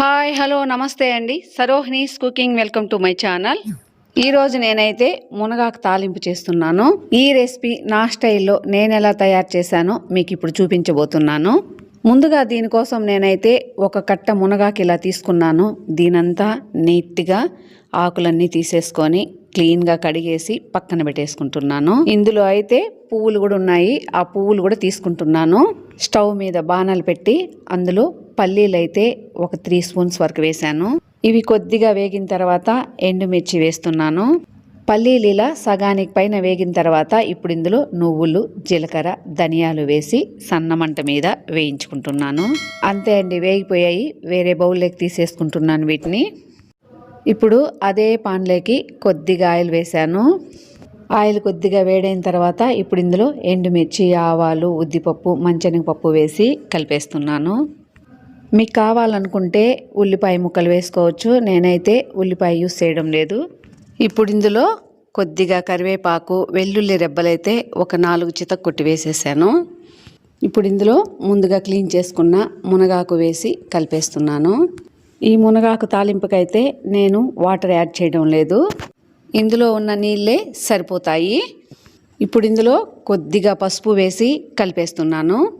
Hi hello నమస్తే అండి. Sarohini's cooking welcome to my channel ఈరోజు నేనైతే మునగాకు తాలింపు చేస్తున్నాను. ఈ రెసిపీ నా స్టైల్లో నేను ఎలా తయారు చేశానో మీకు ఇప్పుడు చూపించబోతున్నాను. ముందుగా దీనికోసం నేనైతే ఒక కట్ట మునగాకు ఇలా తీసుకున్నాను. దీనంతా నీట్గా ఆకులన్నీ తీసేసుకొని క్లీన్గా కడిగేసి పక్కన పెట్టేసుకుంటున్నాను. ఇందులో అయితే పువ్వులు కూడా ఉన్నాయి. ఆ పువ్వులు కూడా తీసుకుంటున్నాను. స్టవ్ మీద బాణాలు పెట్టి అందులో పల్లీలు అయితే ఒక త్రీ స్పూన్స్ వరకు వేశాను. ఇవి కొద్దిగా వేగిన తర్వాత ఎండుమిర్చి వేస్తున్నాను. పల్లీలు ఇలా సగానికి పైన వేగిన తర్వాత ఇప్పుడు ఇందులో నువ్వులు జీలకర్ర ధనియాలు వేసి సన్న మంట మీద వేయించుకుంటున్నాను. అంతే అండి వేగిపోయాయి. వేరే బౌల్లోకి తీసేసుకుంటున్నాను వీటిని. ఇప్పుడు అదే పాన్లోకి కొద్దిగా ఆయిల్ వేశాను. ఆయిల్ కొద్దిగా వేడైన తర్వాత ఇప్పుడు ఇందులో ఎండుమిర్చి ఆవాలు ఉద్దిపప్పు మంచెనగపప్పు వేసి కలిపేస్తున్నాను. మీకు కావాలనుకుంటే ఉల్లిపాయ ముక్కలు వేసుకోవచ్చు. నేనైతే ఉల్లిపాయ యూస్ చేయడం లేదు. ఇప్పుడు ఇందులో కొద్దిగా కరివేపాకు వెల్లుల్లి రెబ్బలైతే ఒక నాలుగు చితక్ కొట్టి వేసేసాను. ఇప్పుడు ఇందులో ముందుగా క్లీన్ చేసుకున్న మునగాకు వేసి కలిపేస్తున్నాను. ఈ మునగాకు తాలింపుకైతే నేను వాటర్ యాడ్ చేయడం లేదు. ఇందులో ఉన్న నీళ్ళే సరిపోతాయి. ఇప్పుడు ఇందులో కొద్దిగా పసుపు వేసి కలిపేస్తున్నాను.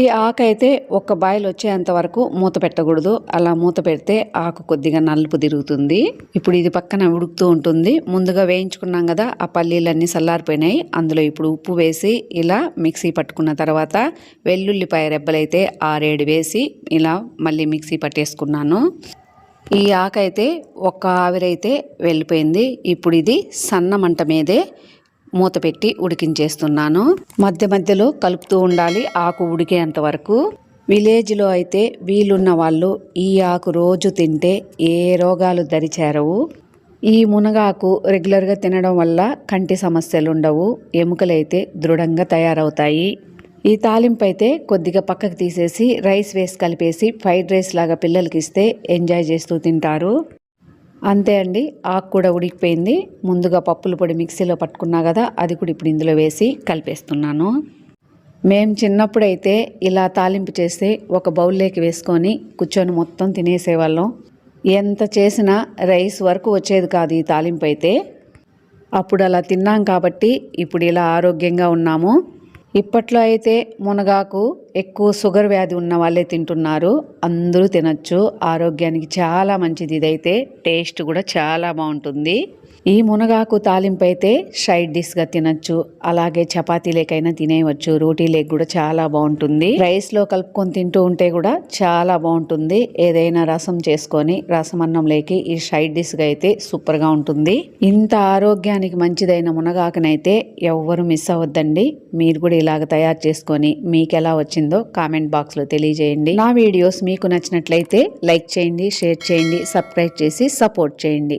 ఈ ఆకు అయితే ఒక్క బాయిల్ వచ్చేంత వరకు మూత పెట్టకూడదు. అలా మూత పెడితే ఆకు కొద్దిగా నలుపు తిరుగుతుంది. ఇప్పుడు ఇది పక్కన ఉడుకుతూ ఉంటుంది. ముందుగా వేయించుకున్నాం కదా ఆ పల్లీలన్నీ చల్లారిపోయినాయి అందులో ఇప్పుడు ఉప్పు వేసి ఇలా మిక్సీ పట్టుకున్న తర్వాత వెల్లుల్లిపాయ రెబ్బలైతే ఆరేడు వేసి ఇలా మళ్ళీ మిక్సీ పట్టేసుకున్నాను. ఈ ఆకైతే ఒక్క ఆవిరైతే వెళ్ళిపోయింది. ఇప్పుడు ఇది సన్న మంట మీదే మూత పెట్టి ఉడికించేస్తున్నాను. మధ్య మధ్యలో కలుపుతూ ఉండాలి ఆకు ఉడికేంత వరకు. విలేజ్లో అయితే వీలున్న వాళ్ళు ఈ ఆకు రోజు తింటే ఏ రోగాలు దరిచేరవు. ఈ మునగాకు రెగ్యులర్గా తినడం వల్ల కంటి సమస్యలు ఉండవు ఎముకలైతే దృఢంగా తయారవుతాయి. ఈ తాలింపు అయితే కొద్దిగా పక్కకు తీసేసి రైస్ వేసి కలిపేసి ఫ్రైడ్ రైస్ లాగా పిల్లలకి ఇస్తే ఎంజాయ్ చేస్తూ తింటారు. అంతే అండి. ఆకు కూడా ఉడికిపోయింది. ముందుగా పప్పుల పొడి మిక్సీలో పట్టుకున్నా కదా అది కూడా ఇప్పుడు ఇందులో వేసి కలిపేస్తున్నాను. మేము చిన్నప్పుడైతే ఇలా తాలింపు చేస్తే ఒక బౌల్లోకి వేసుకొని కూర్చొని మొత్తం తినేసేవాళ్ళం. ఎంత చేసినా రైస్ వరకు వచ్చేది కాదు ఈ తాలింపు అయితే. అప్పుడు అలా తిన్నాం కాబట్టి ఇప్పుడు ఇలా ఆరోగ్యంగా ఉన్నాము. ఇప్పట్లో అయితే మునగాకు ఎక్కువ షుగర్ వ్యాధి ఉన్న వాళ్ళే తింటున్నారు. అందరూ తినచ్చు. ఆరోగ్యానికి చాలా మంచిది. ఇదైతే టేస్ట్ కూడా చాలా బాగుంటుంది. ఈ మునగాకు తాలింపు అయితే సైడ్ డిష్గా తినచ్చు. అలాగే చపాతీలేకైనా తినేయవచ్చు. రోటీలేకి కూడా చాలా బాగుంటుంది. రైస్లో కలుపుకొని తింటూ ఉంటే కూడా చాలా బాగుంటుంది. ఏదైనా రసం చేసుకొని రసం అన్నంలోకి ఈ సైడ్ డిష్గా అయితే సూపర్గా ఉంటుంది. ఇంత ఆరోగ్యానికి మంచిదైన మునగాకునైతే ఎవ్వరు మిస్ అవ్వద్దండి. మీరు కూడా ఇలాగ తయారు చేసుకొని మీకు ఎలా వచ్చిందో కామెంట్ బాక్స్లో తెలియజేయండి. నా వీడియోస్ మీకు నచ్చినట్లయితే లైక్ చేయండి షేర్ చేయండి సబ్స్క్రైబ్ చేసి సపోర్ట్ చేయండి.